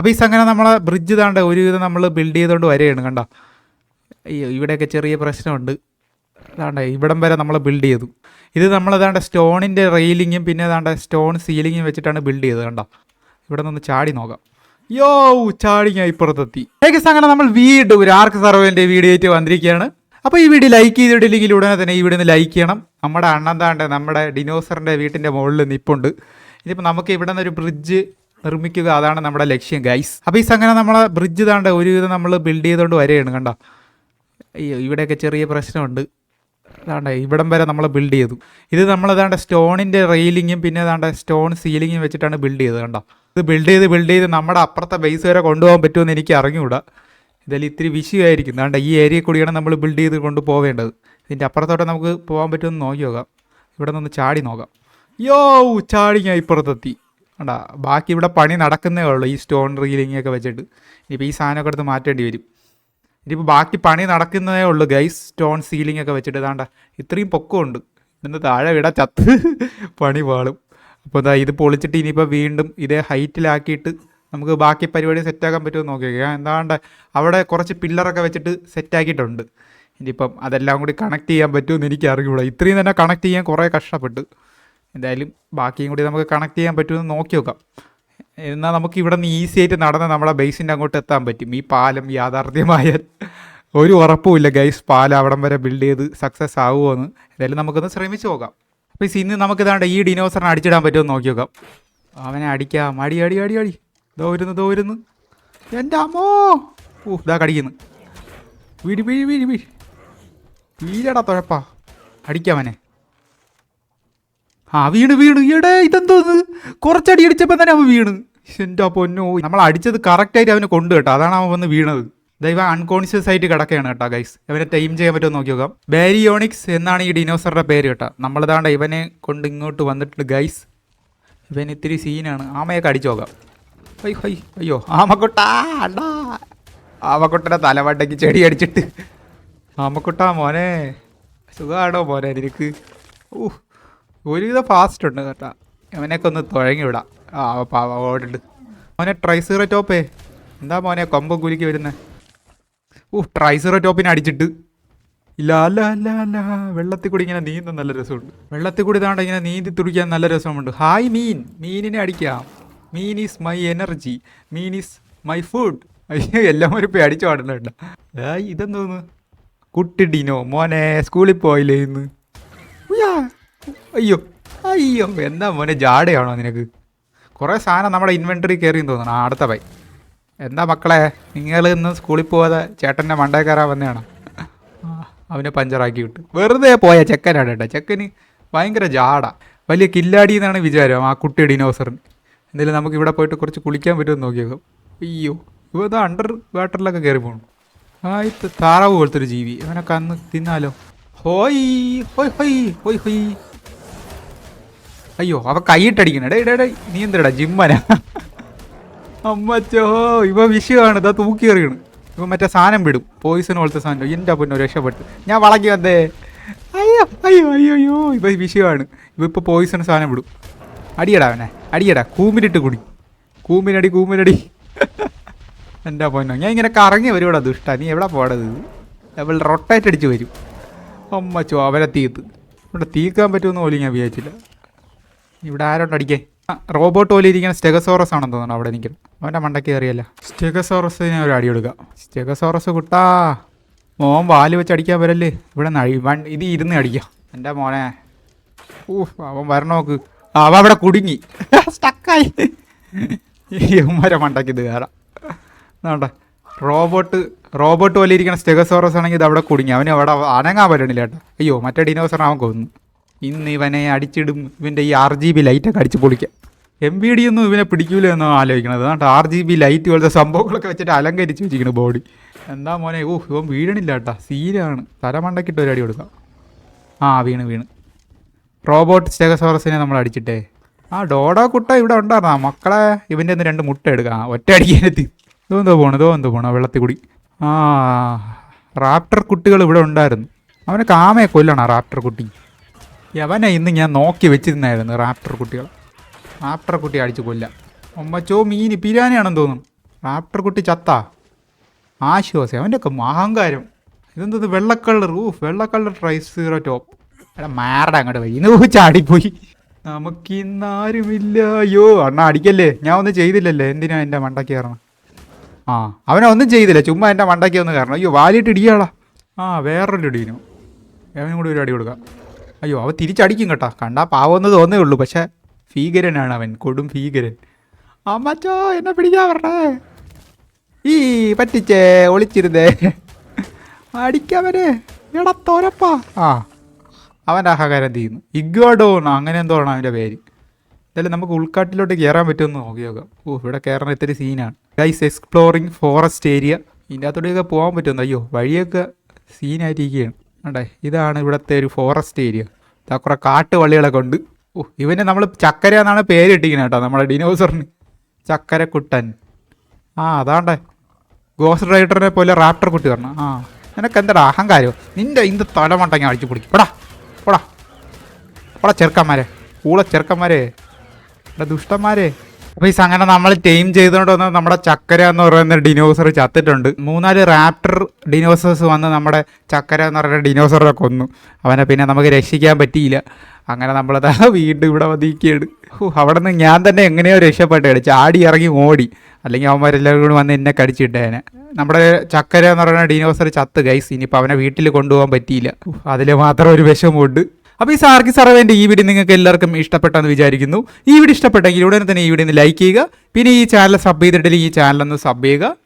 അപ്പോൾ ഈ സംഗതി നമ്മളെ ബ്രിഡ്ജ് താണ്ട് ഒരുവിധം നമ്മൾ ബിൽഡ് ചെയ്തുകൊണ്ട് വരികയാണ് കണ്ടോ? അയ്യോ ഇവിടെയൊക്കെ ചെറിയ പ്രശ്നമുണ്ട്. അതാണ്ട് ഇവിടം വരെ നമ്മൾ ബിൽഡ് ചെയ്തു. ഇത് നമ്മൾ അതാണ്ട് സ്റ്റോണിന്റെ റെയിലിങ്ങും പിന്നെ അതാണ്ട് സ്റ്റോൺ സീലിങ്ങും വെച്ചിട്ടാണ് ബിൽഡ് ചെയ്തത് കണ്ടോ? ഇവിടെ നിന്ന് ചാടി നോക്കാം. യോ ചാടി ഞാൻ ഇപ്പുറത്തെത്തി. ഏകദേശം അങ്ങനെ നമ്മൾ വീണ്ടും ഒരു ആർക്ക് സർവേന്റെ വീഡിയോ ആയിട്ട് വന്നിരിക്കുകയാണ്. അപ്പോൾ ഈ വീഡിയോ ലൈക്ക് ചെയ്തിട്ടില്ലെങ്കിൽ ഉടനെ തന്നെ ഈ വീഡിയോ ഒന്ന് ലൈക്ക് ചെയ്യണം. നമ്മുടെ അണ്ണന്താണ്ട് നമ്മുടെ ഡിനോസറിന്റെ വീട്ടിന്റെ മുകളിൽ നിപ്പുണ്ട്. ഇനിയിപ്പോൾ നമുക്ക് ഇവിടെ നിന്ന് ഒരു ബ്രിഡ്ജ് നിർമ്മിക്കുക അതാണ് നമ്മുടെ ലക്ഷ്യം ഗൈസ് അപ്പോൾ ഈ സംഗതി നമ്മളെ ബ്രിഡ്ജ് താണ്ട് ഒരുവിധം നമ്മൾ ബിൽഡ് ചെയ്തുകൊണ്ട് വരികയാണ് കണ്ടോ? ഇവിടെയൊക്കെ ചെറിയ പ്രശ്നമുണ്ട്. അതാണ്ട് ഇവിടം വരെ നമ്മൾ ബിൽഡ് ചെയ്തു. ഇത് നമ്മൾ അതാണ്ട് സ്റ്റോണിന്റെ റെയിലിങ്ങും പിന്നെ അതാണ്ട് സ്റ്റോൺ സീലിങ്ങും വെച്ചിട്ടാണ് ബിൽഡ് ചെയ്തത് കണ്ടോ? ഇത് ബിൽഡ് ചെയ്ത് ബിൽഡ് ചെയ്ത് നമ്മുടെ അപ്പുറത്തെ ബേസ് വരെ കൊണ്ടുപോകാൻ പറ്റുമെന്ന് എനിക്ക് അറിഞ്ഞുകൂടാ ഇതിൽ ഇത്തിരി വിഷയമായിരിക്കും അതാണ്ട് ഈ ഏരിയ കൂടിയാണ് നമ്മൾ ബിൽഡ് ചെയ്ത് കൊണ്ട് പോവേണ്ടത് ഇതിന്റെ അപ്പുറത്തോട്ട് നമുക്ക് പോകാൻ പറ്റുമെന്ന് നോക്കി നോക്കാം. ഇവിടെ നിന്ന് ചാടി നോക്കാം. യോ ചാടി ഞാൻ ഇപ്പുറത്തെത്തി. കണ്ടാ ബാക്കി ഇവിടെ പണി നടക്കുന്നേ ഉള്ളൂ ഈ സ്റ്റോൺ റീലിംഗ് ഒക്കെ വെച്ചിട്ട്. ഇനിയിപ്പോൾ ഈ സാധനമൊക്കെ എടുത്ത് മാറ്റേണ്ടി വരും. ഇനിയിപ്പോൾ ബാക്കി പണി നടക്കുന്നതേ ഉള്ളൂ ഗൈസ് സ്റ്റോൺ സീലിംഗ് ഒക്കെ വെച്ചിട്ട് ഇതാണ്ട ഇത്രയും പൊക്കമുണ്ട്. ഇന്ന് താഴെ വിട ചത്ത്. പണി പാളും. അപ്പോൾ ഇതാ ഇത് പൊളിച്ചിട്ട് ഇനിയിപ്പോൾ വീണ്ടും ഇതേ ഹൈറ്റിലാക്കിയിട്ട് നമുക്ക് ബാക്കി പരിപാടി സെറ്റാക്കാൻ പറ്റുമോ നോക്കി നോക്കാം എന്താണ്ട് അവിടെ കുറച്ച് പില്ലറൊക്കെ വെച്ചിട്ട് സെറ്റാക്കിയിട്ടുണ്ട് ഇനിയിപ്പം അതെല്ലാം കൂടി കണക്ട് ചെയ്യാൻ പറ്റുമെന്ന് എനിക്ക് അറിഞ്ഞൂടാ ഇത്രയും തന്നെ കണക്ട് ചെയ്യാൻ കുറേ കഷ്ടപ്പെട്ടു. എന്തായാലും ബാക്കിയും കൂടി നമുക്ക് കണക്ട് ചെയ്യാൻ പറ്റുമെന്ന് നോക്കി നോക്കാം. എന്നാൽ നമുക്ക് ഇവിടെ നിന്ന് ഈസി ആയിട്ട് നടന്ന് നമ്മളെ ബേസിന്റെ അങ്ങോട്ട് എത്താൻ പറ്റും. ഈ പാലം യാഥാർത്ഥ്യമായാൽ ഒരു ഉറപ്പുമില്ല ഗൈസ് പാലം അവിടം വരെ ബിൽഡ് ചെയ്ത് സക്സസ് ആവുമോയെന്ന് എന്തായാലും നമുക്കൊന്ന് ശ്രമിച്ചു നോക്കാം അപ്പോൾ ഇന്ന് നമുക്ക് ഇതാണ്ട് ഈ ഡിനോസറിനെ അടിച്ചിടാൻ പറ്റുമെന്ന് നോക്കി നോക്കാം. അവനെ അടിക്കാം. അടി അടി അടി അടി. ദോരുന്നു വരുന്നു ദോ വരുന്നു. എന്റെ അമ്മോ! ഓ ഇതാ കടിക്കുന്നു. വീടി വീഴി വീഴി വീഴി വീഴടാ തുഴപ്പാ. അടിക്കാമനെ ആ വീണ് വീണ്. എടേ ഇതെന്തോന്ന്? കുറച്ചടി അടിച്ചപ്പോൾ തന്നെ അവൻ വീണ്. എന്റെ പൊന്നോ. നമ്മൾ അടിച്ചത് കറക്റ്റായിട്ട് അവനെ കൊണ്ട് കേട്ടോ. അതാണ് അവൻ വന്ന് വീണത്. ദൈവം അൺകോൺഷ്യസ് ആയിട്ട് കിടക്കുകയാണ് കേട്ടോ ഗൈസ് ഇവനെ ടൈം ചെയ്യാൻ പറ്റുമോ നോക്കി നോക്കാം. ബാരിയോണിക്സ് എന്നാണ് ഈ ഡിനോസറുടെ പേര് കേട്ടോ. നമ്മളിതാണ്ട് ഇവനെ കൊണ്ട് ഇങ്ങോട്ട് വന്നിട്ടുണ്ട് ഗൈസ് ഇവൻ ഇത്തിരി സീനാണ് ആമയൊക്കെ അടിച്ചു നോക്കാം. Hi hi. അയ്യോ ആമക്കുട്ടാ അണ്ടാ ആമക്കുട്ടനെ തലവട്ടയ്ക്ക് ചെടി അടിച്ചിട്ട്. ആമക്കുട്ടാ മോനെ. സുഖമാണോ മോനെ നിനക്ക്? ഊഹ്. ഒരുവിധം ഫാസ്റ്റ് ഉണ്ട് കേട്ടാ. അവനെയൊക്കെ ഒന്ന് തുഴങ്ങി വിടാം. ആ പാവ ഓടുണ്ട് മോനെ ട്രൈസീറോ ടോപ്പേ എന്താ മോനെ കൊമ്പ് കുലുക്കി വരുന്നേ? ഓ ട്രൈസീറോ ടോപ്പിനെ അടിച്ചിട്ട്. ഇല്ല അല്ല അല്ല അല്ല. വെള്ളത്തിൽ കൂടി ഇങ്ങനെ നീന്താൻ നല്ല രസമുണ്ട്. വെള്ളത്തിൽ കൂടി ഇതാണ്ട് ഇങ്ങനെ നീന്തി തുടിക്കാൻ നല്ല രസമുണ്ട്. ഹായ് മീൻ. മീനിനെ അടിക്കാം. Meen is my energy meen is my food അയ്യോ എല്ലാം ഒരു പേ അടിച്ചു പാടുന്നുണ്ട് ഇതെന്തോന്ന്? കുട്ടി ഡിനോ മോനെ സ്കൂളിൽ പോയില്ലേ ഇന്ന്. അയ്യോ അയ്യോ എന്താ മോനെ ജാടയാണോ നിനക്ക്? കുറേ സാധനം നമ്മുടെ ഇൻവെന്ററി കയറി തോന്നണം ആ അടുത്ത പൈ. എന്താ മക്കളെ നിങ്ങൾ ഇന്ന് സ്കൂളിൽ പോവാതെ ചേട്ടന്റെ മണ്ടേ കയറാൻ അവനെ പഞ്ചറാക്കി വിട്ടു. വെറുതെ പോയ ചെക്കനാണ് കേട്ടോ. ചെക്കന് ഭയങ്കര ജാട. വലിയ കില്ലാടി എന്നാണ് വിചാരം ആ കുട്ടി ഡിനോസറിന് എന്തായാലും നമുക്ക് ഇവിടെ പോയിട്ട് കുറച്ച് കുളിക്കാൻ പറ്റുമെന്ന് നോക്കിയത് അയ്യോ ഇവ ഇതാ അണ്ടർ വാട്ടറിലൊക്കെ കയറി പോകണം ആ ഇത് താറാവ് പോലത്തെ ഒരു ജീവി. അവനൊക്കെ അന്ന് തിന്നാലോ. ഹോയ് ഹോയ് ഹോയ് ഹോയ് ഹോയ്. അയ്യോ അവ കൈയിട്ടടിക്കണേ. ഡേ ഡേ നീ എന്താടാ ജിമ്മന അമ്മച്ചോ ഇവ വിഷയമാണ് ഇതാ തൂക്കി എറിയണ്. ഇവ മറ്റേ സാധനം വിടും. പോയിസൺ പോലത്തെ സാധനം. എന്റെ പൊന്നോ രക്ഷപ്പെട്ടു. ഞാൻ വളക്കി വന്നേ. അയ്യോ അയ്യോ അയ്യോ അയ്യോ. ഇവ വിഷയമാണ് ഇവ ഇപ്പോൾ പോയിസൺ സാധനം വിടും. അടിയടാ അവനെ. അടിയടാ കൂമ്പിലിട്ട് കുടി. കൂമ്പിനടി കൂമ്പിനടി എന്റെ പൊന്നോ ഞാൻ ഇങ്ങനെ കറങ്ങി വരുവാടാ ദുഷ്ട. നീ എവിടെ പോടത് അവൾ റൊട്ടേറ്റ് അടിച്ച് വരും. അമ്മച്ചോ അവരെ തീത്ത്. ഇവിടെ തീക്കാൻ പറ്റുമെന്ന് പോലും ഞാൻ വിചാരിച്ചില്ല. ഇവിടെ ആരോണ്ട് അടിക്കേ? റോബോട്ട് പോലെ ഇരിക്കുന്ന സ്റ്റെഗസോറസ് ആണെന്ന് തോന്നുന്നു അവിടെ നിൽക്കും അവന്റെ മണ്ടയ്ക്ക് കയറിയല്ല. സ്റ്റെഗസോറസിന് ഒരു അടി കൊടുക്കാം. സ്റ്റെഗസോറസ് കുട്ടാ മോൻ വാൽ വെച്ച് അടിക്കാൻ വരല്ലേ? ഇവിടെ നഴി വൺ ഇത് ഇരുന്ന് അടിക്കാം. എന്റെ മോനെ. ഊ അവൻ വരണോക്ക് നോക്ക്. അവൻ അവിടെ കുടുങ്ങി. സ്റ്റക്കായി ഉമ്മര മണ്ടയ്ക്ക് ഇത് കയറാം. എന്നാണ്ട റോബോട്ട് റോബോട്ട് പോലെ ഇരിക്കുന്ന സ്റ്റെഗസോറസ് ആണെങ്കിൽ ഇത് അവിടെ കുടുങ്ങി. അവന് അവിടെ അനങ്ങാൻ പറ്റണില്ല കേട്ടോ. അയ്യോ മറ്റേ ഡിനോസർ അവൻ കൊന്നു. ഇന്ന് ഇവനെ അടിച്ചിടും. ഇവന്റെ ഈ ആർ ജി ബി ലൈറ്റൊക്കെ അടിച്ച് പൊളിക്കാം. എം ബി ഡി ഒന്നും ഇവനെ പിടിക്കൂല എന്നോ ആലോചിക്കണത്. അതുകൊണ്ട് ആർ ജി ബി ലൈറ്റ് പോലത്തെ സംഭവങ്ങളൊക്കെ വെച്ചിട്ട് അലങ്കരിച്ച് വെച്ചിരിക്കുന്നു ബോഡി എന്താ മോനെ? ഓ ഇവൻ വീഴണില്ല കേട്ടാ. സീരാണ് തലമണ്ടക്കിട്ട് ഒരു അടി കൊടുക്കാം. ആ വീണ് വീണ്. റോബോട്ട് സ്റ്റെഗസോറസിനെ നമ്മൾ അടിച്ചിട്ടേ. ആ ഡോഡോ കുട്ട ഇവിടെ ഉണ്ടായിരുന്നാ? മക്കളെ ഇവന്റെ ഒന്ന് രണ്ട് മുട്ട എടുക്കാം. ഒറ്റ അടിക്കാനെത്തി ഇതോ എന്തോ പോണു ഇതോ എന്തോ പോണു വെള്ളത്തിൽ കൂടി. ആ റാപ്റ്റർ കുട്ടികൾ ഇവിടെ ഉണ്ടായിരുന്നു. അവനെ കാമയെ കൊല്ലണം റാപ്റ്റർ കുട്ടി. യവനെ ഇന്ന് ഞാൻ നോക്കി വെച്ചിരുന്നായിരുന്നു റാപ്റ്റർ കുട്ടികൾ റാപ്റ്റർ കുട്ടി അടിച്ച് കൊല്ല. ഒമ്മച്ചോ മീൻ പിരാനയാണെന്ന് തോന്നുന്നു. റാപ്റ്റർ കുട്ടി ചത്ത. ആശ്വാസം അവന്റെ ഒക്കെ അഹങ്കാരം. ഇതെന്തത് വെള്ള കളർ ഊ വെള്ള കളർ ട്രൈ സീറോ ടോപ്പ്. എടാ മാറട അങ്ങോട്ട് പോയി ഇന്ന് ചാടിപ്പോയി. നമുക്കിന്നാരുമില്ല. അയ്യോ അണ്ണ അടിക്കല്ലേ? ഞാൻ ഒന്നും ചെയ്തില്ലല്ലേ? എന്തിനാ എന്റെ മണ്ടയ്ക്ക് കയറണം? ആ അവനെ ഒന്നും ചെയ്തില്ല. ചുമ്മാ എന്റെ മണ്ടയ്ക്ക് ഒന്ന് കയറണം. അയ്യോ വാലിട്ട് ഇടിയാളാ. ആ വേറൊരു ഇടീനു അവനും കൂടി ഒരു അടി കൊടുക്കാം. അയ്യോ അവൻ തിരിച്ചടിക്കും കേട്ടോ. കണ്ടാ പാവമെന്ന് തോന്നേ ഉള്ളൂ. പക്ഷേ ഭീകരനാണ് അവൻ. കൊടും ഭീകരൻ. അമ്മച്ചോ എന്നെ പിടിക്കാൻ പറഞ്ഞേ ഈ പറ്റിച്ചേ ഒളിച്ചിരുന്നേ. അടിക്കവനെ എടാ ആ അവന്റെ അഹകാരം തീരുന്നു ഇഗ്വാഡോൺ അങ്ങനെ എന്തോ ആണ് അവന്റെ പേര്. എന്തായാലും നമുക്ക് ഉൾക്കാട്ടിലോട്ട് കയറാൻ പറ്റുമെന്ന് നോക്കി നോക്കാം. ഓ ഇവിടെ കയറണ ഇത്തിരി സീനാണ്. ഗൈസ് എക്സ്പ്ലോറിങ് ഫോറസ്റ്റ് ഏരിയ ഇതിന്റെ അകത്തോടെയൊക്കെ പോകാൻ പറ്റുമെന്ന്. അയ്യോ വഴിയൊക്കെ സീനായിട്ടിരിക്കുകയാണ്. അണ്ടേ ഇതാണ് ഇവിടുത്തെ ഒരു ഫോറസ്റ്റ് ഏരിയ ഇതാ കുറേ കാട്ടുവള്ളികളൊക്കെ ഉണ്ട്. ഓ ഇവന് നമ്മൾ ചക്കര എന്നാണ് പേര് ഇട്ടിരിക്കുന്നത് കേട്ടോ നമ്മുടെ ഡിനോസറിന് ചക്കരക്കുട്ടൻ. ആ അതാണ്ടേ. ഗോസ് റൈഡറിനെ പോലെ റാപ്റ്റർ കുട്ടി പറഞ്ഞു. ആ നിനക്ക് എന്താടാ അഹങ്കാരോ? നിന്റെ ഇന്ത് തലമുണ്ടെങ്കിൽ അടിച്ചു പിടിക്കും പോടാ പോടാ. പോടാ ചെറുക്കന്മാരെ കൂടെ ചെറുക്കന്മാരെ. എടാ ദുഷ്ടന്മാരെ. അപ്പോൾ ഈ അങ്ങനെ നമ്മൾ ടൈം ചെയ്തുകൊണ്ട് വന്ന നമ്മുടെ ചക്കര എന്ന് പറയുന്ന ഡിനോസർ ചത്തിട്ടുണ്ട്. മൂന്നാൽ റാപ്റ്റർ ഡിനോസേഴ്സ് വന്ന് നമ്മുടെ ചക്കര എന്ന് പറയുന്ന ഡിനോസറിനെ കൊന്നു. അവനെ പിന്നെ നമുക്ക് രക്ഷിക്കാൻ പറ്റിയില്ല. അങ്ങനെ നമ്മൾ വീണ്ടും ഇവിടെ വന്നിരിക്കുകയാണ്. അവിടെ നിന്ന് ഞാൻ തന്നെ എങ്ങനെയോ രക്ഷപ്പെട്ടേ ചാടി ഇറങ്ങി ഓടി. അല്ലെങ്കിൽ അവന്മാരെല്ലാവരും കൂടി വന്ന് എന്നെ കടിച്ചിട്ടേനെ. നമ്മുടെ ചക്കര എന്ന് പറയുന്ന ഡിനോസർ ചത്ത് ഗൈസ് ഇനിയിപ്പോൾ അവനെ വീട്ടിൽ കൊണ്ടുപോകാൻ പറ്റിയില്ല. അതിൽ മാത്രം ഒരു വിഷമമുണ്ട്. അപ്പോൾ ഈ സാർക്കി സർവേന്റെ ഈ വീഡിയോ നിങ്ങൾക്ക് എല്ലാവർക്കും ഇഷ്ടപ്പെട്ടെന്ന് വിചാരിക്കുന്നു. ഈ വീഡിയോ ഇഷ്ടപ്പെട്ടെങ്കിൽ ഉടനെ തന്നെ ഈ വീഡിയോ ഒന്ന് ലൈക്ക് ചെയ്യുക. പിന്നെ ഈ ചാനൽ സബ് ചെയ്തിട്ടില്ലെങ്കിൽ ഈ ചാനൽ ഒന്ന് സബ് ചെയ്യുക.